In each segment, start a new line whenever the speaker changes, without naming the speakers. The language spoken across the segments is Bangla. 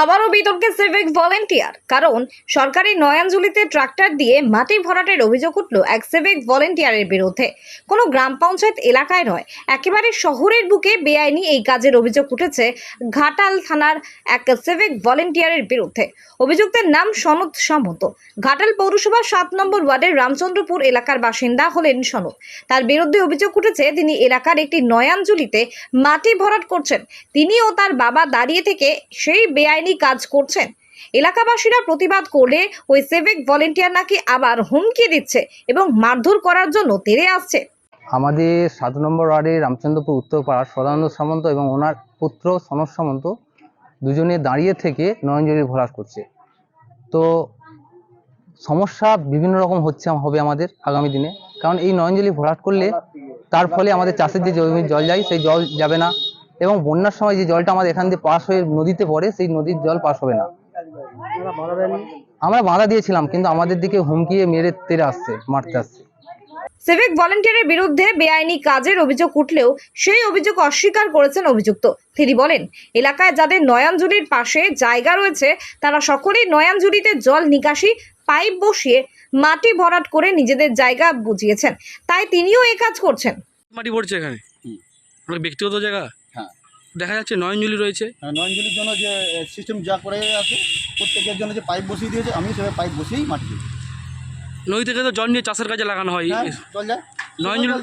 আবারও বিতর্কে সিভিক ভলেন্টিয়ার। কারণ সরকারি নয়াঞ্জলিতে ট্রাক্টর দিয়ে মাটি ভরাটের অভিযোগ উঠল এক সিভিক ভলেন্টিয়ারের বিরুদ্ধে। কোনো গ্রাম পঞ্চায়েত এলাকায় নয়, একেবারে শহরের বুকে বেআইনি এই কাজের অভিযোগ উঠেছে ঘাটাল থানার এক সিভিক ভলেন্টিয়ারের বিরুদ্ধে। অভিযুক্তের নাম সনদ সামন্ত। ঘাটাল পৌরসভার সাত নম্বর ওয়ার্ডের রামচন্দ্রপুর এলাকার বাসিন্দা হলেন সনদ। তার বিরুদ্ধে অভিযোগ উঠেছে, তিনি এলাকার একটি নয়াঞ্জলিতে মাটি ভরাট করছেন। তিনি ও তার বাবা দাঁড়িয়ে থেকে সেই বেআইনি কাজ করছেন। এলাকাবাসীরা প্রতিবাদ করলে ওই সিভিক ভলেন্টিয়ার নাকি আবার হুমকি দিচ্ছে এবং মারধর করার জন্য তেড়ে আসছে।
আমাদের সাত নম্বর ওয়ার্ডে রামচন্দ্রপুর উত্তরপাড়ার সদানন্দ সামন্ত এবং ওনার পুত্র সনদ সামন্ত দুজনে দাঁড়িয়ে থেকে নয়নজলি ভরাট করছে। তো সমস্যা বিভিন্ন রকম হচ্ছে হবে আমাদের আগামী দিনে। কারণ এই নয়নজলি ভরাট করলে তার ফলে আমাদের চাষের যে জমির জল যায়, সেই জল যাবে না। এবং বন্যার সময় যে জলটা আমাদের এখান দিয়ে পাস হয়ে নদীতে পড়ে সেই নদীর জল পাস হবে না। আমরা বাধা দিয়েছিলাম কিন্তু আমাদের দিকে হুমকিয়ে মেরে তেরে আসছে মারতে আসছে।
সিভিক ভলেন্টিয়ারের বিরুদ্ধে বেআইনি কাজের অভিযোগ উঠলেও সেই অভিযোগ অস্বীকার করেছেন অভিযুক্ত। তিনি বলেন এলাকায় যাদের নয়াঞ্জলির পাশে জায়গা রয়েছে তারা সকলেই নয়াঞ্জলিতে জল নিকাশি পাইপ বসিয়ে মাটি ভরাট করে নিজেদের জায়গা বুঝিয়েছেন। তাই তিনিও এই কাজ করছেন।
মাটি পড়ছে এখানে? মানে ব্যক্তিগত জায়গা?
হ্যাঁ।
দেখা যাচ্ছে নয়নজুলি রয়েছে।
হ্যাঁ, নয়নজলির জন্য যে সিস্টেম যা করে আছে প্রত্যেকের জন্য যে পাইপ বসিয়ে দিয়েছে আমি সেভাবে পাইপ বসিয়েই মাটি দিই।
নদী থেকে তো জল নিয়ে চাষের কাজে লাগানো হয়।
হ্যাঁ জল যায়।
নয়নজলি-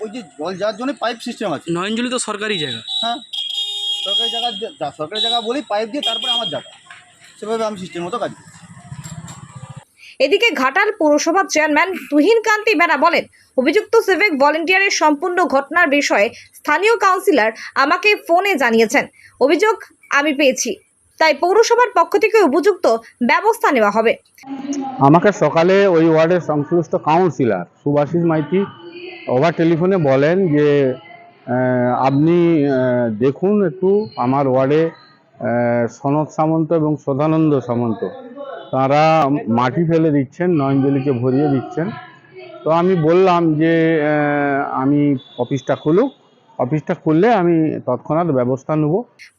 ওই- যে জল যাওয়ার জন্য পাইপ সিস্টেম আছে।
নয়নজুলি তো সরকারি জায়গা।
হ্যাঁ সরকারি জায়গা সরকারি জায়গা বলেই পাইপ দিয়ে তারপরে আমার জায়গা সেভাবে আমি সিস্টেম মতো কাজ করি
এদিকে ঘাটাল পৌরসভার চেয়ারম্যান তুহিন কান্তি বেড়া বলেন, অভিযুক্ত সিভিক ভলেন্টিয়ারের সম্পূর্ণ ঘটনার বিষয়ে স্থানীয় কাউন্সিলর আমাকে ফোনে জানিয়েছেন। অভিযোগ আমি পেয়েছি, তাই পৌরসভার পক্ষ থেকে উপযুক্ত ব্যবস্থা নেওয়া হবে।
আমাকে সকালে ওই ওয়ার্ডের সংশ্লিষ্ট কাউন্সিলর সুভাষিস মাইতি ওভার টেলিফোনে বলেন যে আপনি দেখুন একটু আমার ওয়ার্ডে সনদ সামন্ত এবং সদানন্দ সামন্ত। তারা মাটি ফেলে দিচ্ছেন, নয়নজলিকে ভরিয়ে দিচ্ছেন। তো আমি বললাম যে আমি অফিসটা খুলুক। অফিসটা খুললে আমি তৎক্ষণাৎ ব্যবস্থা নেব।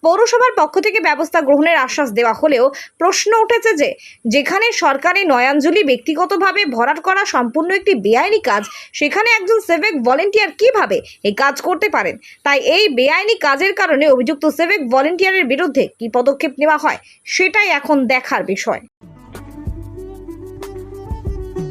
পৌরসভার পক্ষ থেকে ব্যবস্থা গ্রহণের আশ্বাস দেওয়া হলেও প্রশ্ন উঠেছে যে, যেখানে সরকারি নয়াঞ্জলি ব্যক্তিগতভাবে ভরাট করা সম্পূর্ণ একটি বেআইনি কাজ, সেখানে একজন সেভেক ভলেন্টিয়ার কীভাবে এই কাজ করতে পারেন? তাই এই বেআইনি কাজের কারণে অভিযুক্ত সেভেক ভলেন্টিয়ারের বিরুদ্ধে কি পদক্ষেপ নেওয়া হয়, সেটাই এখন দেখার বিষয়।